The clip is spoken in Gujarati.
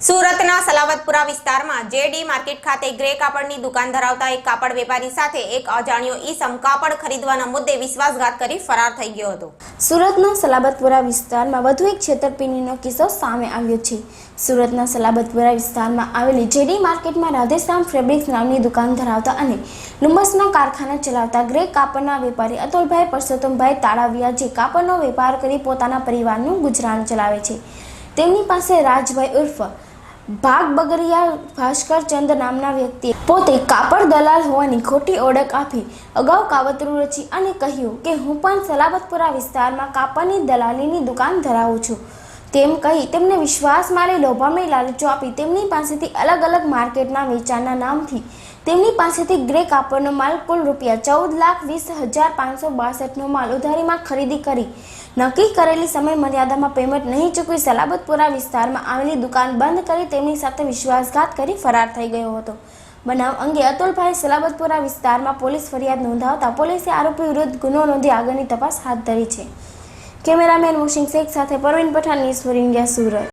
સુરતના સલાવતપુરા વિસ્તારમાં જેડી માર્કેટ ખાતે ગ્રે કાપડની દુકાન ધરાવતા એક કાપડ વેપારી સાથે એક અજાણ્યો ઈસમ કાપડ ખરીદવાના મુદ્દે વિશ્વાસઘાત કરી ફરાર થઈ ગયો હતો. સુરતના સલાબતપુરા વિસ્તારમાં વધુ એક છેતરપિંડીનો કિસ્સો સામે આવ્યો છે. સુરતના સલાબતપુરા વિસ્તારમાં આવેલી જેડી માર્કેટમાં રાધેશ્યામ ફેબ્રિક્સ નામની દુકાન ધરાવતા અને લુમ્બસના કારખાના ચલાવતા ગ્રે કાપડના વેપારી અતુલભાઈ પરસોત્તમભાઈ તાળાવિયા જે કાપડનો વેપાર કરી પોતાના પરિવારનું ગુજરાન ચલાવે છે. તેમની પાસે રાજભાઈ ઉર્ફ ભાગ બગરિયા ભાસ્કર ચંદ નામના વ્યક્તિએ પોતે કાપડ દલાલ હોવાની ખોટી ઓળખ આપી અગાઉ કાવતરું રચી અને કહ્યું કે હું પણ સલાબતપુરા વિસ્તારમાં કાપડની દલાલીની દુકાન ધરાવું છું. તેમ કહી તેમને વિશ્વાસમાં લઈ લોભામણી લાલચો આપી તેમની પાસેથી અલગ અલગ માર્કેટના વેચાણના નામથી તેમની પાસેથી ગ્રે કાપડનો માલ કુલ રૂપિયા ચૌદ લાખ વીસ હજાર પાંચસો બાસઠનો માલ ઉધારીમાં ખરીદી કરી. નક્કી કરેલી સમય મર્યાદામાં પેમેન્ટ નહીં ચૂકવી સલાબતપુરા વિસ્તારમાં આવેલી દુકાન બંધ કરી તેમની સાથે વિશ્વાસઘાત કરી ફરાર થઈ ગયો હતો. બનાવ અંગે અતુલભાઈ સલાબતપુરા વિસ્તારમાં પોલીસ ફરિયાદ નોંધાવતા પોલીસે આરોપી વિરુદ્ધ ગુનો નોંધી આગળની તપાસ હાથ ધરી છે. કેમેરામેન મુશિંગ શેખ સાથે Parveen Pathan news for India Surat.